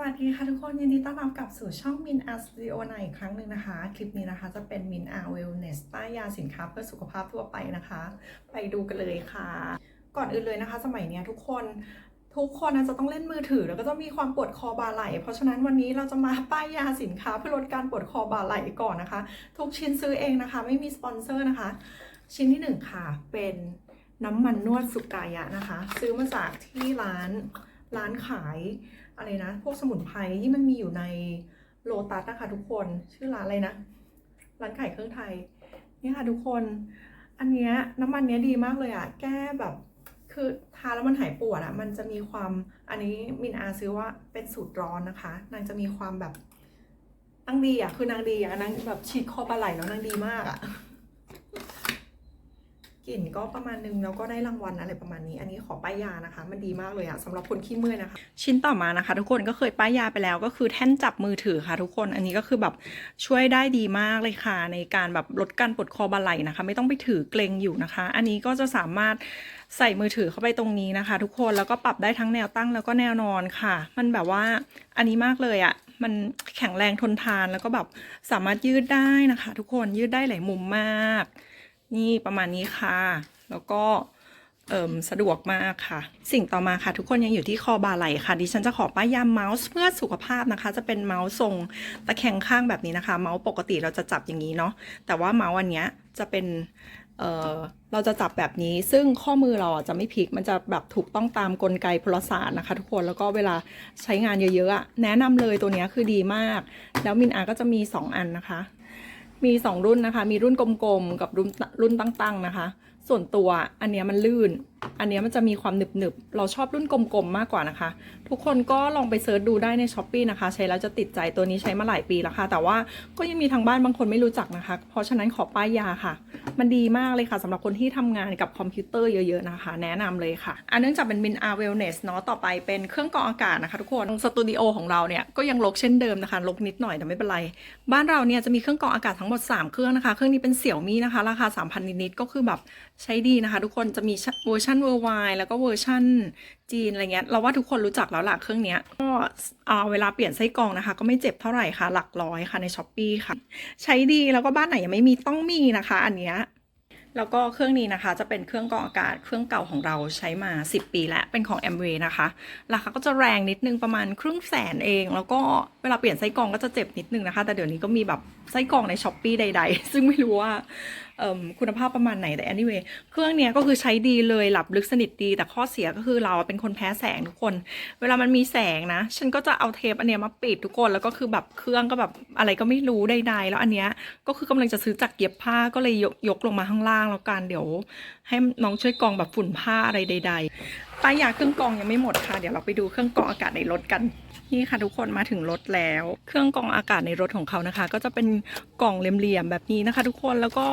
วัสดีค่ะทุกคนยินดีต้อนรับกลับสู่ช่องมินอาร์สตูดิโอในอีกครั้งหนึ่งนะคะ คลิปนี้นะคะจะเป็นมินอาร์เวลเนสป้ายยาสินค้าเพื่อสุขภาพทั่วไปนะคะ ไปดูกันเลยค่ะ ก่อนอื่นเลยนะคะ สมัยนี้ทุกคนทุกคนจะต้องเล่นมือถือแล้วก็จะมีความปวดคอบ่าไหล่เพราะฉะนั้นวันนี้เราจะมาป้ายยาสินค้าเพื่อลดการปวดคอบ่าไหล่ก่อนนะคะ ทุกชิ้นซื้อเองนะคะ ไม่มีสปอนเซอร์นะคะ ชิ้นที่หนึ่งค่ะ เป็นน้ำมันนวดสุกายะนะคะ ซื้อมาจากที่ร้านร้านขาย อะไรนะ พวกสมุนไพรที่มันมีอยู่ในโลตัสนะคะทุกคนชื่อร้านอะไรนะ ร้านขายเครื่องไทยนี่ค่ะทุกคน อันเนี้ยน้ำมันเนี้ยดีมากเลยอะแก้แบบ คือทาแล้วมันหายปวดอะมันจะมีความอันนี้มินอาซื้อว่าเป็นสูตรร้อนนะคะนางจะมีความแบบนางดีอะคือนางดีอะนางแบบฉีดคอปลาไหลแล้วนางดีมากอะ กลิ่นก็ประมาณนึงแล้วก็ได้รางวัลอะไรประมาณนี้ อันนี้ขอป้ายยานะคะ มันดีมากเลยอะสำหรับคนขี้เมื่อยนะคะ ชิ้นต่อมานะคะ ทุกคนก็เคยป้ายยาไปแล้วก็คือแท่นจับมือถือค่ะ ทุกคนอันนี้ก็คือแบบช่วยได้ดีมากเลยค่ะ ในการแบบลดการปวดคอบ่าไหล่นะคะ ไม่ต้องไปถือเกรงอยู่นะคะ อันนี้ก็จะสามารถใส่มือถือเข้าไปตรงนี้นะคะ ทุกคนแล้วก็ปรับได้ทั้งแนวตั้งแล้วก็แนวนอนค่ะ มันแบบว่าอันนี้มากเลยอะมันแข็งแรงทนทานแล้วก็แบบสามารถยืดได้นะคะ ทุกคนยืดได้หลายมุมมาก นี่ประมาณนี้ค่ะ แล้วก็เอิมสะดวกมากค่ะ สิ่งต่อมาค่ะ ทุกคนยังอยู่ที่คอบาไหล่ค่ะ ดิฉันจะขอป้ายยาเมาส์เพื่อสุขภาพนะคะ จะเป็นเมาส์ทรงตะแคงข้างแบบนี้นะคะ เมาส์ปกติเราจะจับอย่างนี้เนาะแต่ว่าเมาส์อันเนี้ยจะเป็นเออเราจะจับแบบนี้ซึ่งข้อมือเราจะไม่พลิกมันจะแบบถูกต้องตามกลไกพลศาสตร์นะคะ ทุกคนแล้วก็เวลาใช้งานเยอะๆอะแนะนำเลยตัวนี้คือดีมาก แล้วมินอาก็จะมี 2 อันนะคะ มี 2 รุ่นนะคะ มีรุ่นกลมๆ กับรุ่นรุ่นตั้งๆนะคะ ส่วนตัวอันเนี้ยมันลื่นอันนี้มันจะมีความหนึบๆเราชอบรุ่นกลมๆมากกว่านะคะ ทุกคนก็ลองไปเซิร์ชดูได้ในช้อปปีนะคะ ใช้แล้วจะติดใจตัวนี้ใช้มาหลายปีแล้วค่ะ แต่ว่าก็ยังมีทางบ้านบางคนไม่รู้จักนะคะ เพราะฉะนั้นขอป้ายยาค่ะ มันดีมากเลยค่ะสำหรับคนที่ทำงานกับคอมพิวเตอร์เยอะๆนะคะ แนะนำเลยค่ะ อันเนื่องจากเป็นมินอาร์เวลเนสเนาะต่อไปเป็นเครื่องกรองอากาศนะคะ ทุกคนสตูดิโอของเราเนี่ยก็ยังลกเช่นเดิมนะคะลกนิดหน่อยแต่ไม่เป็นไรบ้านเราเนี่ยจะมีเครื่องกรองอากาศทั้งหมด 3 เครื่องนะคะ เครื่องนี้เป็นเสี่ยวมี่นะคะ ราคา3,000นิดๆก็คือแบบใช้ดีนะคะ ทุกคนจะมีเวอร์ชันเวอร์ไวแล้วก็เวอร์ชันจีนอะไรเงี้ยเราว่าทุกคนรู้จักแล้วล่ะเครื่องเนี้ยก็เอาเวลาเปลี่ยนไส้กรองนะคะ ก็ไม่เจ็บเท่าไหร่ค่ะ หลักร้อยค่ะในช้อปปีค่ะ ใช้ดีแล้วก็บ้านไหนยังไม่มีต้องมีนะคะ อันเนี้ย แล้วก็เครื่องนี้นะคะจะเป็นเครื่องกรองอากาศเครื่องเก่าของเราใช้มา 10 ปีแล้วเป็นของ m w นะคะ ราคาก็จะแรงนิดนึงประมาณครึ่งแสนเอง แล้วก็เวลาเปลี่ยนไส้กรองก็จะเจ็บนิดนึงนะคะ แต่เดี๋ยวนี้ก็มีแบบไส้กรองในช้อปปีใด ๆ ซึ่งไม่รู้ว่าคุณภาพประมาณไหนแต่ anyway เครื่องเนี้ยก็คือใช้ดีเลยหลับลึกสนิทดี แต่ข้อเสียก็คือเราเป็นคนแพ้แสงทุกคน เวลามันมีแสงนะ ฉันก็จะเอาเทปอันเนี้ยมาปิดทุกคนแล้วก็คือแบบเครื่องก็แบบอะไรก็ไม่รู้ใดๆแล้วอันเนี้ยก็คือกำลังจะซื้อจากเย็บผ้าก็เลยยกยกลงมาข้างล่างแล้วกันเดี๋ยว ให้น้องช่วยกองแบบฝุ่นผ้าอะไรใด ๆป้ายยาเครื่องกองยังไม่หมดค่ะ เดี๋ยวเราไปดูเครื่องกองอากาศในรถกันนี่ค่ะทุกคนมาถึงรถแล้ว เครื่องกรองอากาศในรถของเขานะคะ ก็จะเป็นกล่องเหลี่ยมๆแบบนี้นะคะ ทุกคนแล้วก็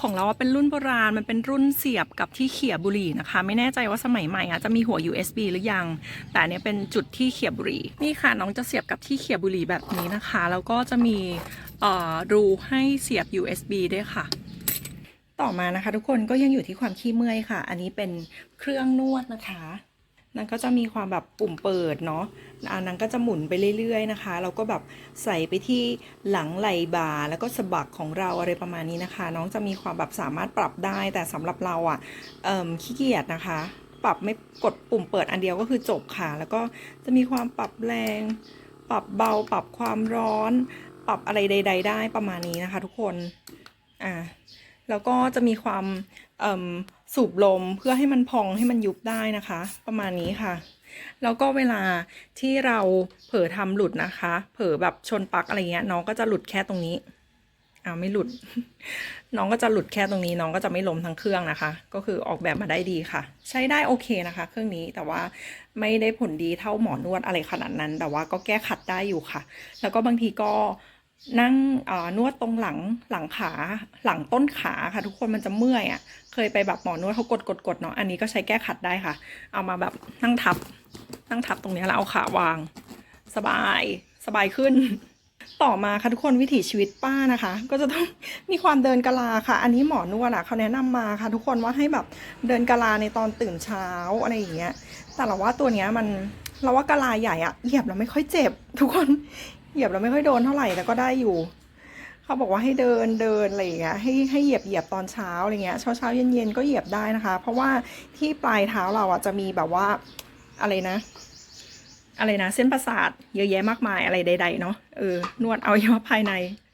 ของเราเป็นรุ่นโบราณมันเป็นรุ่นเสียบกับที่เขี่ยบุหรี่นะคะ ไม่แน่ใจว่าสมัยใหม่อะจะมีหัว USB หรือยัง แต่เนี้ยเป็นจุดที่เขี่ยบุหรี่นี่ค่ะน้องจะเสียบกับที่เขี่ยบุหรี่แบบนี้นะคะ แล้วก็จะมีรูให้เสียบ USB ด้วยค่ะ ต่อมานะคะ ทุกคนก็ยังอยู่ที่ความขี้เมื่อยค่ะ อันนี้เป็นเครื่องนวดนะคะนางก็จะมีความแบบปุ่มเปิดเนาะอันนั้นก็จะหมุนไปเรื่อยๆนะคะแล้วก็แบบใส่ไปที่หลังไหล่บ่าแล้วก็สะบักของเราอะไรประมาณนี้นะคะ น้องจะมีความแบบสามารถปรับได้ แต่สำหรับเราอะ่ะขี้เกียจนะคะ ปรับไม่กดปุ่มเปิดอันเดียวก็คือจบค่ะ แล้วก็จะมีความปรับแรง ปรับเบา ปรับความร้อน ปรับอะไรใด ๆ ได้ประมาณนี้นะคะ ทุกคน อ่า แล้วก็จะมีความสูบลมเพื่อให้มันพองให้มันยุบได้นะคะ ประมาณนี้ค่ะ แล้วก็เวลาที่เราเผลอทำหลุดนะคะ เผลอแบบชนปักอะไรเงี้ยน้องก็จะหลุดแค่ตรงนี้อ้าวไม่หลุด น้องก็จะหลุดแค่ตรงนี้ น้องก็จะไม่ล้มทั้งเครื่องนะคะ ก็คือออกแบบมาได้ดีค่ะ ใช้ได้โอเคนะคะ เครื่องนี้แต่ว่าไม่ได้ผลดีเท่าหมอนวดอะไรขนาดนั้น แต่ว่าก็แก้ขัดได้อยู่ค่ะ แล้วก็บางทีก็ นั่งอ่อนวดตรงหลังหลังขาหลังต้นขาค่ะ ทุกคนมันจะเมื่อยอะ่ะ เคยไปแบบหมอนวดเขากดกดกดเนาะอันนี้ก็ใช้แก้ขัดได้ค่ะ เอามาแบบนั่งทับ นั่งทับตรงนี้แล้วเอาขาวาง สบายสบายขึ้น ต่อมาค่ะทุกคนวิถีชีวิตป้านะคะ ก็จะต้องมีความเดินกะลาค่ะ อันนี้หมอนวดอะเขาแนะนำมาค่ะ ทุกคนว่าให้แบบเดินกะลาในตอนตื่นเช้าอะไรอย่างเงี้ยแต่เราว่าตัวเนี้ยมันเราว่ากะลาใหญ่อะเหยียบแล้วไม่ค่อยเจ็บ ทุกคน เหยียบแล้วไม่ค่อยโดนเท่าไหร่แต่ก็ได้อยู่ เขาบอกว่าให้เดินเดินอะไรอย่างเงี้ยให้ให้เหยียบเหยียบตอนเช้าอะไรเงี้ยเช้าเช้าเย็นเย็นก็เหยียบได้นะคะ เพราะว่าที่ปลายเท้าเราอะจะมีแบบว่าอะไรนะ อะไรนะ เส้นประสาทเยอะแยะมากมายอะไรใด ๆ เนาะเออนวดเอาเยอะภายใน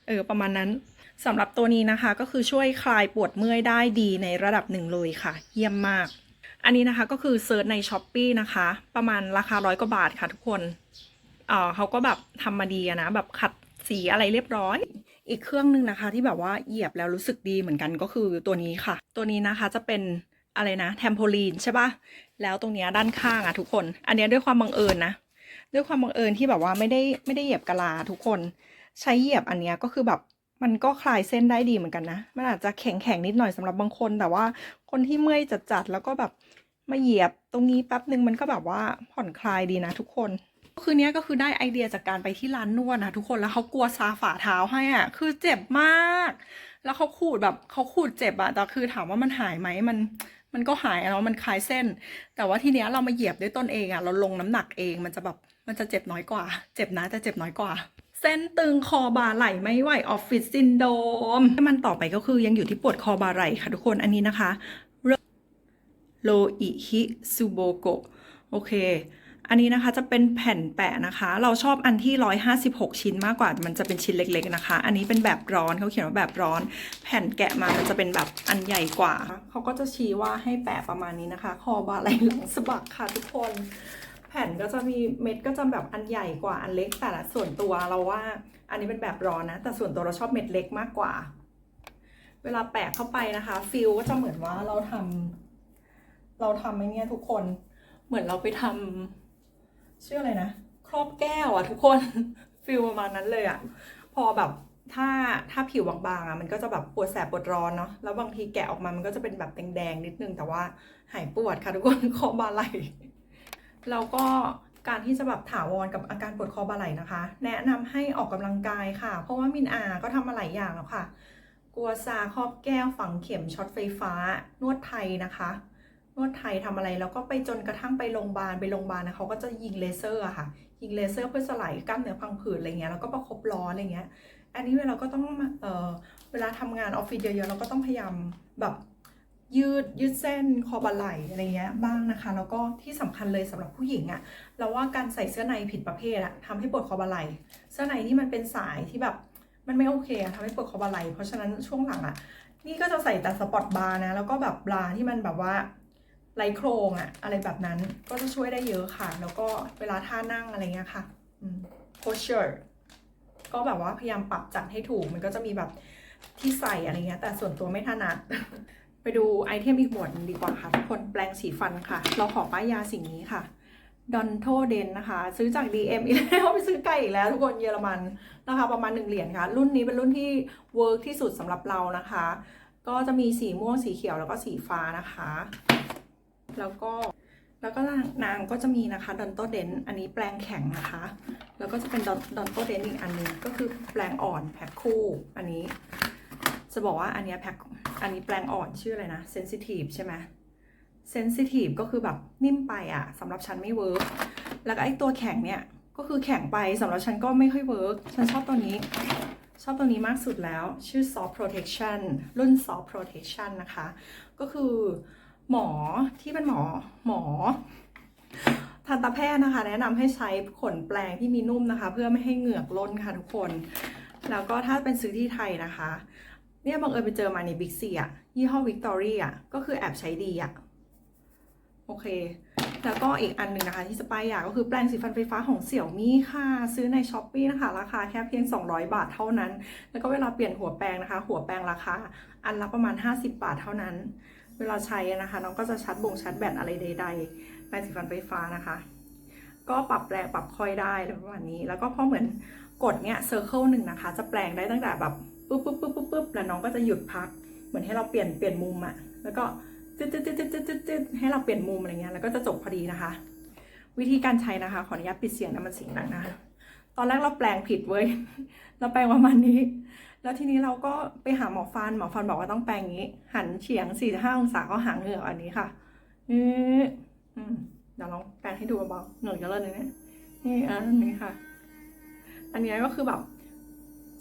เออประมาณนั้นสำหรับตัวนี้นะคะก็คือช่วยคลายปวดเมื่อยได้ดีในระดับหนึ่งเลยค่ะ เยี่ยมมาก อันนี้นะคะก็คือเซิร์ชใน s h อ p e e นะคะ ประมาณราคาร้อยกว่าบาทค่ะทุกคน เออเขาก็แบบทำมาดีนะ แบบขัดสีอะไรเรียบร้อย อีกเครื่องหนึงนะคะ ที่แบบว่าเหยียบแล้วรู้สึกดีเหมือนกันก็คือตัวนี้ค่ะ ตัวนี้นะคะจะเป็นอะไรนะแทมโพลีนใช่ปะแล้วตรงเนี้ยด้านข้างอะทุกคน อันเนี้ยด้วยความบังเอิญนะ ด้วยความบังเอิญที่แบบว่าไม่ได้ไม่ได้เหยียบกะลาทุกคน ใช้เหยียบอันเนี้ยก็คือแบบมันก็คลายเส้นได้ดีเหมือนกันนะ มันอาจจะแข็งแข็งๆนิดหน่อยสำหรับบางคน แต่ว่าคนที่เมื่อยจัดๆแล้วก็แบบมาเหยียบตรงนี้แป๊บหนึ่งมันก็แบบว่าผ่อนคลายดีนะทุกคน คืนนี้ก็คือได้ไอเดียจากการไปที่ร้านนวดนะทุกคนแล้วเขากลัวซาฝ่าเท้าให้อะ คือเจ็บมาก แล้วเขาขูดแบบเขาขูดเจ็บอะแต่คือถามว่ามันหายไหมมันมันก็หายเนาะมันคลายเส้น แต่ว่าทีเนี้ยเรามาเหยียบด้วยตนเองอะเราลงน้ำหนักเองมันจะแบบมันจะเจ็บน้อยกว่า เจ็บนะแต่เจ็บน้อยกว่า เส้นตึงคอบ่าไหล่ไม่ไหวออฟฟิศซินโดมมันต่อไปก็คือยังอยู่ที่ปวดคอบ่าไหล่ค่ะทุกคนอันนี้นะคะโลอิฮิซูโบโกโอเค อันนี้นะคะจะเป็นแผ่นแปะนะคะ เราชอบอันที่ 156 ชิ้นมากกว่ามันจะเป็นชิ้นเล็ก ๆนะคะ อันนี้เป็นแบบร้อนเขาเขียนว่าแบบร้อน แผ่นแกะมามันจะเป็นแบบอันใหญ่กว่า เขาก็จะชี้ว่าให้แปะประมาณนี้นะคะ คอบาไหลหลังสะบักค่ะทุกคน แผ่นก็จะมีเม็ดก็จะแบบอันใหญ่กว่าอันเล็กแต่ละส่วนตัวเราว่า อันนี้เป็นแบบร้อนนะ แต่ส่วนตัวเราชอบเม็ดเล็กมากกว่า เวลาแปะเข้าไปนะคะฟิลก็จะเหมือนว่าเราทำเราทำไอ้เนี่ยทุกคน เหมือนเราไปทำ ชื่ออะไรนะ ครอบแก้วอะทุกคน ฟิลประมาณนั้นเลยอะพอแบบถ้าถ้าผิวบางๆอะมันก็จะแบบปวดแสบปวดร้อนเนาะแล้วบางทีแกะออกมามันก็จะเป็นแบบแดงๆนิดนึงแต่ว่าหายปวดค่ะทุกคนคอบาไหลแล้วก็การที่จะแบบถาวรกับอาการปวดคอบ่าไหล่นะคะ แนะนำให้ออกกำลังกายค่ะ เพราะว่ามินอาก็ทำมาหลายอย่างแล้วค่ะ กัวซาครอบแก้วฝังเข็มช็อตไฟฟ้า นวดไทยนะคะ นวดไทยทำอะไร แล้วก็ไปจนกระทั่งไปโรงพยาบาลไปโรงพยาบาลนะเขาก็จะยิงเลเซอร์อะค่ะ ยิงเลเซอร์เพื่อสลายกล้ามเนื้อพังผืดอะไรเงี้ยแล้วก็ประคบร้อนอะไรเงี้ย อันนี้เราก็ต้องเออเวลาทำงานออฟฟิศเยอะๆเราก็ต้องพยายามแบบยืดยืดเส้นคอบาไหลอะไรเงี้ยบ้างนะคะ แล้วก็ที่สำคัญเลยสำหรับผู้หญิงอะเราว่าการใส่เสื้อในผิดประเภทอะทำให้ปวดคอบาไหลเสื้อในที่มันเป็นสายที่แบบมันไม่โอเคอะทำให้ปวดคอบาไหลเพราะฉะนั้นช่วงหลังอะนี่ก็จะใส่แต่สปอร์ตบาร์นะแล้วก็แบบบราที่มันแบบว่า ไรโครงอะอะไรแบบนั้นก็จะช่วยได้เยอะค่ะ แล้วก็เวลาท่านั่งอะไรเงี้ยค่ะ posture ก็แบบว่าพยายามปรับจัดให้ถูก มันก็จะมีแบบที่ใส่อะไรเงี้ย แต่ส่วนตัวไม่ถนัด ไปดูไอเทมอีกหมวดดีกว่าค่ะ ทุกคนแปรงสีฟันค่ะ เราขอป้ายยาสิ่งนี้ค่ะดอนโทเดนนะคะ ซื้อจาก DM อีกแล้วไปซื้อไกลอีกแล้ว ทุกคนเยอรมันนะคะประมาณ 1 เหรียญค่ะ รุ่นนี้เป็นรุ่นที่เวิร์กที่สุดสำหรับเรานะคะ ก็จะมีสีม่วงสีเขียวแล้วก็สีฟ้านะคะ แล้วก็แล้วก็นางก็จะมีนะคะดอนโตเดนอันนี้แปลงแข็งนะคะ แล้วก็จะเป็นดอนโตเดนอีกอันหนึงก็คือแปลงอ่อนแพ็คคู่อันนี้ จะบอกว่าอันนี้แพ็คอันนี้แปลงอ่อนชื่ออะไรนะเซนซิทีฟใช่ไหมเซนซิทีฟก็คือแบบนิ่มไปอะสำหรับฉันไม่เวิร์กแล้วก็ไอ้ตัวแข็งเนี่ยก็คือแข็งไปสำหรับฉันก็ไม่ค่อยเวิร์กฉันชอบตัวนี้ ชอบตัวนี้มากสุดแล้ว ชื่อ soft protection รุ่น soft protection นะคะ ก็คือ หมอที่เป็นหมอหมอ ทันตแพทย์นะคะ แนะนำให้ใช้ขนแปลงที่มีนุ่มนะคะ เพื่อไม่ให้เหงือกล้นค่ะทุกคน แล้วก็ถ้าเป็นซื้อที่ไทยนะคะ เนี่ยบังเอิญไปเจอมาในบิ๊กซีอะยี่ห้อวิกตอรี่อะก็คือแอบใช้ดีอะโอเค แล้วก็อีกอันหนึ่งนะคะ ที่สปายอยากก็คือแปรงสีฟันไฟฟ้าของเสี่ยวมี่ค่ะ ซื้อในช้อปปีนะคะ ราคาแค่เพียง 200 บาทเท่านั้น แล้วก็เวลาเปลี่ยนหัวแปรงนะคะ หัวแปรงราคา อันละประมาณ 50 บาทเท่านั้น เวลาใช้นะคะ น้องก็จะชาร์จบ่งชาร์จแบตอะไรใดๆแปรงสีฟันไฟฟ้านะคะ ก็ปรับแรงปรับค่อยได้ประมาณนี้ แล้วก็พอเหมือนกดเนี่ยเซอร์เคิลหนึ่งนะคะ จะแปลงได้ตั้งแต่แบบปุ๊บปุ๊บปุ๊บปุ๊บปุ๊บแล้วน้องก็จะหยุดพัก เหมือนให้เราเปลี่ยนเปลี่ยนมุมอะแล้วก็จึ๊ดจึ๊ดจึ๊ดจึ๊ดจึ๊ดจึ๊ดให้เราเปลี่ยนมุมอะไรเงี้ยแล้วก็จะจบพอดีนะคะ วิธีการใช้นะคะ ขออนุญาตปิดเสียงนะมันเสียงดังนะตอนแรกเราแปลงผิดเว้ยเราแปลงประมาณนี้ แล้วทีนี้เราก็ไปหาหมอฟัน หมอฟันบอกว่าต้องแปลงอย่างนี้ หันเฉียง45องศาก็หางเหงือกอันนี้ค่ะอืออืมเดี๋ยวลองแปลงให้ดูเบาๆหน่อยก็เลยเนี่ยนี่อันนี้ค่ะ อันนี้ก็คือแบบ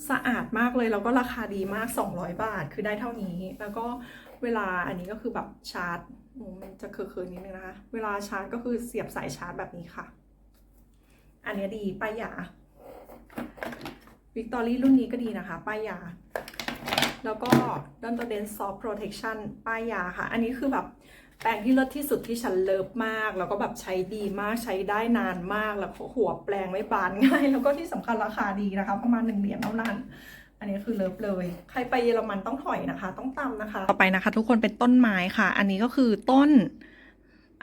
สะอาดมากเลยแล้วก็ราคาดีมาก 200 บาทคือได้เท่านี้ แล้วก็เวลาอันนี้ก็คือแบบชาร์จมันจะเคือๆนิดนึงนะคะ เวลาชาร์จก็คือเสียบสายชาร์จแบบนี้ค่ะ อันนี้ดีป้ายยา วิกตอรี่รุ่นนี้ก็ดีนะคะ ป้ายยา แล้วก็ดันตเดนซอฟ protection ป้ายยาค่ะ อันนี้คือแบบแปรงที่เลิศที่สุดที่ฉันเลิฟมาก แล้วก็แบบใช้ดีมากใช้ได้นานมาก แล้วก็หัวแปรงไม่บานง่าย แล้วก็ที่สำคัญราคาดีนะคะ ประมาณหนึ่งเหรียญเท่านั้น อันนี้คือเลิฟเลย ใครไปเยอรมันต้องถอยนะคะ ต้องตามนะคะ ต่อไปนะคะ ทุกคนเป็นต้นไม้ค่ะ อันนี้ก็คือต้น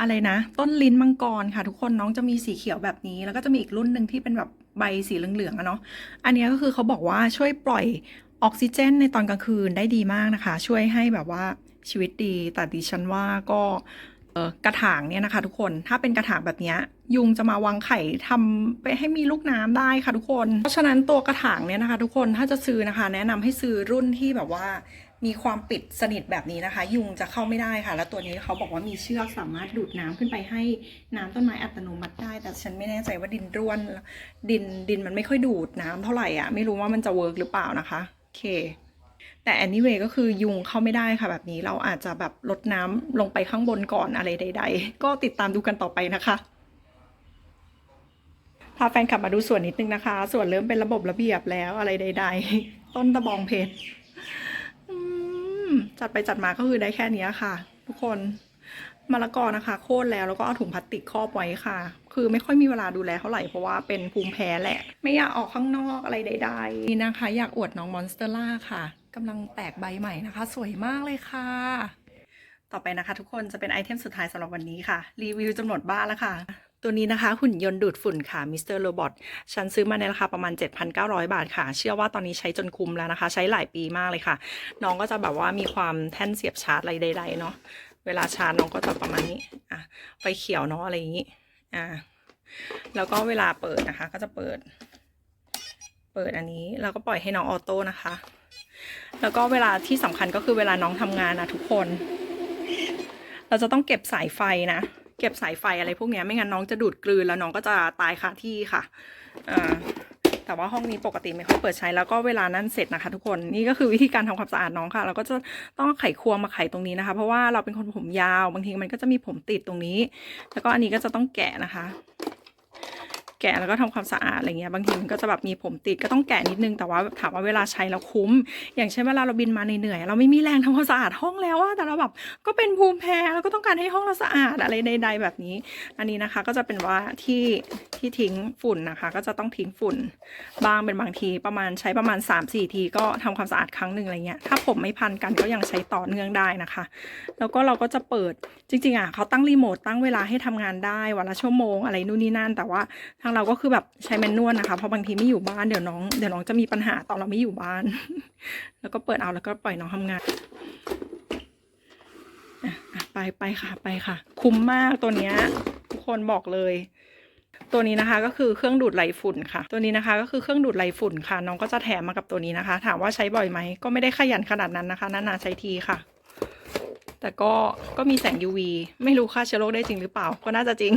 อะไรนะ ต้นลิ้นมังกรค่ะ ทุกคนน้องจะมีสีเขียวแบบนี้ แล้วก็จะมีอีกรุ่นหนึ่งที่เป็นแบบใบสีเหลืองๆอะเนาะอันนี้ก็คือเขาบอกว่าช่วยปล่อยออกซิเจนในตอนกลางคืนได้ดีมากนะคะ ช่วยให้แบบว่าชีวิตดี แต่ดิฉันว่าก็กระถางเนี่ยนะคะ ทุกคนถ้าเป็นกระถางแบบนี้ยยุงจะมาวางไข่ทำไปให้มีลูกน้ำได้ค่ะทุกคน เพราะฉะนั้นตัวกระถางเนี่ยนะคะ ทุกคนถ้าจะซื้อนะคะ แนะนำให้ซื้อรุ่นที่แบบว่า มีความปิดสนิทแบบนี้นะคะ ยุงจะเข้าไม่ได้ค่ะ แล้วตัวนี้เขาบอกว่ามีเชือกสามารถดูดน้ำขึ้นไปให้น้ำต้นไม้อัตโนมัติได้ แต่ฉันไม่แน่ใจว่าดินร่วน ดินดินมันไม่ค่อยดูดน้ำเท่าไหร่อะไม่รู้ว่ามันจะเวิร์กหรือเปล่านะคะโอเค แต่ anyway ก็คือยุงเข้าไม่ได้ค่ะ แบบนี้เราอาจจะแบบลดน้ำลงไปข้างบนก่อนอะไรใด ๆ ก็ติดตามดูกันต่อไปนะคะพาแฟนคลับมาดูส่วนนิดนึงนะคะ ส่วนเริ่มเป็นระบบระเบียบแล้วอะไรใด ๆ ต้นตะบองเพชร จัดไปจัดมาก็คือได้แค่นี้ค่ะ ทุกคนมะละกอนะคะ โค่นแล้วแล้วก็เอาถุงพลาสติกครอบไว้ค่ะ คือไม่ค่อยมีเวลาดูแลเท่าไหร่เพราะว่าเป็นภูมิแพ้แหละ ไม่อยากออกข้างนอกอะไรใดๆนี่นะคะ อยากอวดน้องมอนสเตอร่าค่ะกำลังแตกใบใหม่นะคะ สวยมากเลยค่ะ ต่อไปนะคะ ทุกคนจะเป็นไอเทมสุดท้ายสำหรับวันนี้ค่ะ รีวิวจำนวนบ้านแล้วค่ะ ตัวนี้นะคะ หุ่นยนต์ดูดฝุ่นค่ะมิสเตอร์โรบอทฉันซื้อมาในราคาประมาณ 7,900 บาทค่ะ เชื่อว่าตอนนี้ใช้จนคุ้มแล้วนะคะ ใช้หลายปีมากเลยค่ะ น้องก็จะแบบว่ามีความแท่นเสียบชาร์จอะไรใดๆเนาะเวลาชาร์จน้องก็จะประมาณนี้อะไฟเขียวเนาะอะไรอย่างนี้อ่าแล้วก็เวลาเปิดนะคะ ก็จะเปิด เปิดอันนี้แล้วก็ปล่อยให้น้องออโต้นะคะ แล้วก็เวลาที่สำคัญก็คือเวลาน้องทำงานนะทุกคน เราจะต้องเก็บสายไฟนะ เก็บสายไฟอะไรพวกนี้ไม่งั้นน้องจะดูดกลืนแล้วน้องก็จะตายคาที่ค่ะอ่าแต่ว่าห้องนี้ปกติไม่ค่อยเปิดใช้แล้วก็เวลานั้นเสร็จนะคะ ทุกคนนี่ก็คือวิธีการทำความสะอาดน้องค่ะ เราก็จะต้องไขควงมาไขตรงนี้นะคะ เพราะว่าเราเป็นคนผมยาวบางทีมันก็จะมีผมติดตรงนี้ แล้วก็อันนี้ก็จะต้องแกะนะคะ แกะแล้วก็ทำความสะอาดอะไรเงี้ยบางทีมันก็จะแบบมีผมติดก็ต้องแกะนิดนึงแต่ว่าถามว่าเวลาใช้แล้วคุ้ม อย่างเช่นเวลาเราบินมาเหนื่อยเราไม่มีแรงทำความสะอาดห้องแล้วอะแต่เราแบบก็เป็นภูมิแพ้แล้วก็ต้องการให้ห้องเราสะอาดอะไรใด ๆ แบบนี้ อันนี้นะคะก็จะเป็นว่าที่ที่ทิ้งฝุ่นนะคะ ก็จะต้องทิ้งฝุ่นบางเป็นบางทีประมาณใช้ประมาณ 3-4 ทีก็ทำความสะอาดครั้งหนึ่งอะไรเงี้ยถ้าผมไม่พันกันก็ยังใช้ต่อเนื่องได้นะคะ แล้วก็เราก็จะเปิดจริงๆอะเขาตั้งรีโมทตั้งเวลาให้ทำงานได้วันละชั่วโมงอะไรนู่นนี่นั่นแต่ว่าทางเราก็คือแบบใช้แมนนวลนะคะ เพราะบางทีไม่อยู่บ้านเดี๋ยวน้องเดี๋ยวน้องจะมีปัญหาตอนเราไม่อยู่บ้าน แล้วก็เปิดเอาแล้วก็ปล่อยน้องทำงานไปไปค่ะไปค่ะ คุ้มมากตัวเนี้ยทุกคนบอกเลย ตัวนี้นะคะก็คือเครื่องดูดไหลฝุ่นค่ะ ตัวนี้นะคะก็คือเครื่องดูดไหลฝุ่นค่ะ น้องก็จะแถมมากับตัวนี้นะคะ ถามว่าใช้บ่อยไหมก็ไม่ได้ขยันขนาดนั้นนะคะนานๆใช้ทีค่ะ แต่ก็ก็มีแสง UV ไม่รู้ฆ่าเชื้อโรคได้จริงหรือเปล่าก็น่าจะจริง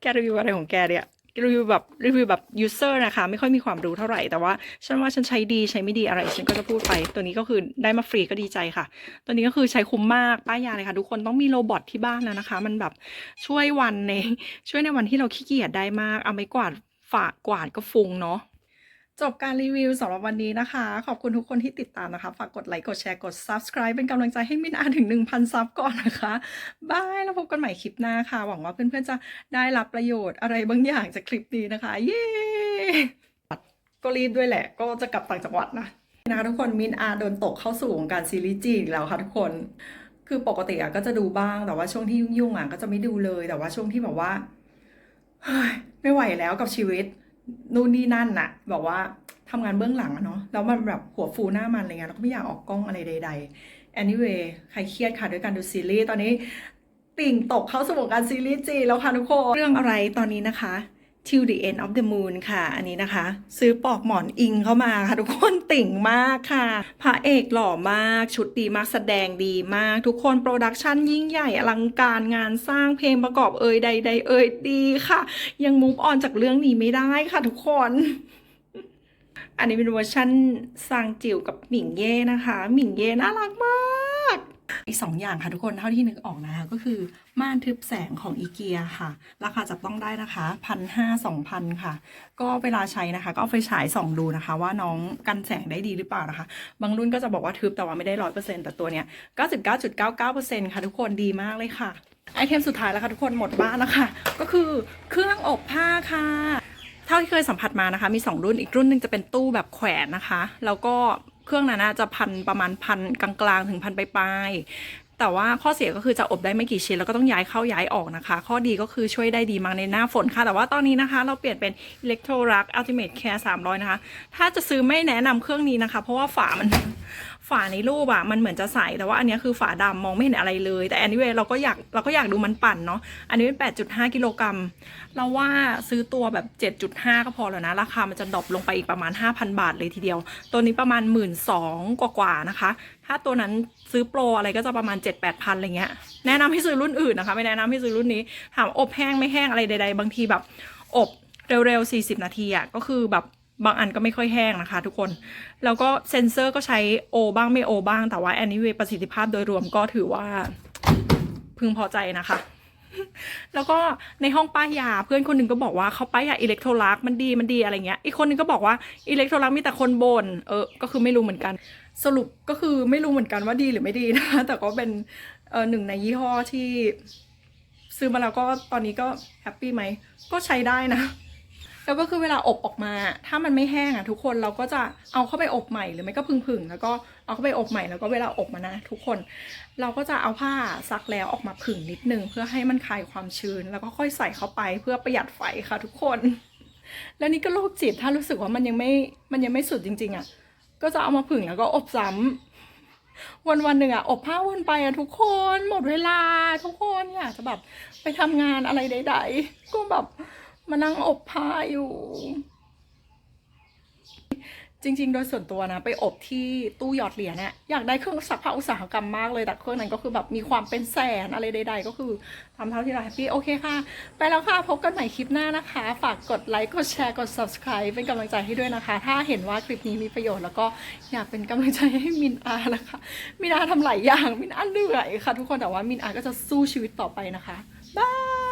แกรีวิวอะไรของแกเนี่ยรีวิวแบบรีวิวแบบยูเซอร์นะคะ ไม่ค่อยมีความรู้เท่าไหร่แต่ว่าฉันว่าฉันใช้ดีใช้ไม่ดีอะไร ฉันก็จะพูดไป ตัวนี้ก็คือได้มาฟรีก็ดีใจค่ะ ตัวนี้ก็คือใช้คุ้มมากป้ายยาเลยค่ะ ทุกคนต้องมีโรบอทที่บ้านแล้วนะคะ มันแบบช่วยวันในช่วยในวันที่เราขี้เกียจได้มาก เอาไม้กวาดฝากกวาดก็ฟุ้งเนาะ จบการรีวิวสำหรับวันนี้นะคะ ขอบคุณทุกคนที่ติดตามนะคะ ฝากกดไลค์ กดแชร์ กด subscribe เป็นกำลังใจให้มินอาถึง 1,000 ซับก่อนนะคะ บาย แล้วพบกันใหม่คลิปหน้าค่ะ หวังว่าเพื่อนๆจะได้รับประโยชน์อะไรบางอย่างจากคลิปนี้นะคะ เย้ก็รีบด้วยแหละ ก็จะกลับต่างจังหวัดนะนะคะทุกคนมินอาโดนตกเข้าสู่วงการซีรีส์จีนแล้วค่ะทุกคน คือปกติอะก็จะดูบ้าง แต่ว่าช่วงที่ยุ่งๆอะก็จะไม่ดูเลย แต่ว่าช่วงที่แบบว่าไม่ไหวแล้วกับชีวิต นู่นนี่นั่นน่ะบอกว่าทำงานเบื้องหลังอะเนาะแล้วมันแบบหัวฟูหน้ามันอะไรเงี้ยแล้วก็ไม่อยากออกกล้องอะไรใด ๆ anyway ใครเครียดค่ะด้วยการดูซีรีส์ตอนนี้ติ่งตกเข้าสู่วงการซีรีส์จีแล้วค่ะทุกคนเรื่องอะไรตอนนี้นะคะ till the end of the moon ค่ะ อันนี้นะคะ ซื้อปลอกหมอนอิงเข้ามาค่ะ ทุกคนติ่งมากค่ะพระเอกหล่อมาก ชุดดีมากแสดงดีมาก ทุกคนโปรดักชันยิ่งใหญ่อลังการงานสร้างเพลงประกอบเอ่ยใดๆเอ่ยดีค่ะ ยังมูฟออนจากเรื่องนี้ไม่ได้ค่ะทุกคนอันนี้เป็นเวอร์ชันซางจิ๋วกับหมิงเย่นะคะ หมิงเย่น่ารักมาก อีกสองอย่างค่ะทุกคนเท่าที่นึกออกนะคะ ก็คือม่านทึบแสงของอีเกียค่ะ ราคาจับต้องได้นะคะพันห้าสองพันค่ะ ก็เวลาใช้นะคะ ก็เอาไฟฉายส่องดูนะคะ ว่าน้องกันแสงได้ดีหรือเปล่านะคะ บางรุ่นก็จะบอกว่าทึบแต่ว่าไม่ได้ร้อยเปอร์เซ็นต์แต่ตัวเนี้ยเก้าสิบเก้าจุดเก้าเก้าเปอร์เซ็นต์ค่ะทุกคนดีมากเลยค่ะไอเทมสุดท้ายแล้วค่ะทุกคนหมดบ้านแล้วค่ะก็คือเครื่องอบผ้าค่ะเท่าที่เคยสัมผัสมานะคะ มี 2 รุ่นอีกรุ่นหนึ่งจะเป็นตู้แบบแขวนนะคะ แล้วก็ เครื่องนั้นจะพันประมาณพันกลางๆ ถึงพันปลายๆแต่ว่าข้อเสียก็คือจะอบได้ไม่กี่ชิ้นแล้วก็ต้องย้ายเข้าย้ายออกนะคะ ข้อดีก็คือช่วยได้ดีมากในหน้าฝนค่ะ แต่ว่าตอนนี้นะคะ เราเปลี่ยนเป็น Electrolux Ultimate Care 300 นะคะ ถ้าจะซื้อไม่แนะนำเครื่องนี้นะคะ เพราะว่าฝามัน ฝาในรูปอะมันเหมือนจะใสแต่ว่าอันนี้คือฝาดำมองไม่เห็นอะไรเลย แต่ anyway เราก็อยากเราก็อยากดูมันปั่นเนาะอันนี้เป็น8.5กิโลกรัมเราว่าซื้อตัวแบบ 7.5 ก็พอแล้วนะ ราคามันจะดรอปลงไปอีกประมาณ 5,000 บาทเลยทีเดียว ตัวนี้ประมาณ 1 2ื่นกว่าๆนะคะ ถ้าตัวนั้นซื้อโปรอะไรก็จะประมาณ 7-8พันอะไรเงี้ยแนะนำให้ซื้อรุ่นอื่นนะคะ ไม่แนะนำให้ซื้อรุ่นนี้ถามอบแห้งไม่แห้งอะไรใด ๆ บางทีแบบอบเร็วๆ 40 นาทีอะก็คือแบบ บางอันก็ไม่ค่อยแห้งนะคะทุกคน แล้วก็เซนเซอร์ก็ใช้โอบ้างไม่โอบ้าง แต่ว่า anyway ประสิทธิภาพโดยรวมก็ถือว่า พึงพอใจนะคะ แล้วก็ในห้องป้ายยาเพื่อนคนหนึ่งก็บอกว่าเขาป้ายยาอิเล็กโทรลักมันดีมันดีอะไรเงี้ย อีกคนหนึงก็บอกว่าอิเล็กโทรลักมีแต่คนบน่นเออ ก็คือไม่รู้เหมือนกัน สรุปก็คือไม่รู้เหมือนกันว่าดีหรือไม่ดีนะคะแต่ก็เป็นเออหนึ่งในยี่ห้อที่ ซื้อมาแล้วก็ตอนนี้ก็แฮปปี้ไหมก็ใช้ได้นะ แล้วก็คือเวลาอบออกมา ถ้ามันไม่แห้งอะทุกคนเราก็จะเอาเข้าไปอบใหม่หรือไม่ก็พึ่งๆแล้วก็เอาเข้าไปอบใหม่แล้วก็เวลาอบมานะทุกคน เราก็จะเอาผ้าซักแล้วออกมาผึ่งนิดนึง เพื่อให้มันคลายความชื้น แล้วก็ค่อยใส่เข้าไปเพื่อประหยัดไฟค่ะทุกคน แล้วนี่ก็โรคจิตถ้ารู้สึกว่ามันยังไม่มันยังไม่สุดจริง ๆอะก็จะเอามาผึ่งแล้วก็อบซ้ำวันวันๆหนึ่งอะอบผ้าวนไปอะทุกคนหมดเวลาทุกคนอยากจะแบบไปทำงานอะไรใด ๆ ก็แบบ มานั่งอบผ้าอยู่ จริง ๆ โดยส่วนตัวนะ ไปอบที่ตู้หยอดเหรียญเนี่ยอยากได้เครื่องซักผ้าอุตสาหกรรมมากเลยแต่เครื่องนั้นก็คือแบบมีความเป็นแสนอะไรใด ๆ ก็คือทำเท่าที่เราแฮปปี้โอเคค่ะ ไปแล้วค่ะ พบกันใหม่คลิปหน้านะคะ ฝากกดไลค์กดแชร์กด subscribe เป็นกำลังใจให้ด้วยนะคะ ถ้าเห็นว่าคลิปนี้มีประโยชน์แล้วก็อยากเป็นกำลังใจให้มินอานะคะมินอาทำหลายอย่างมินอาเหนื่อยค่ะ ทุกคนแต่ว่ามินอาก็จะสู้ชีวิตต่อไปนะคะบาย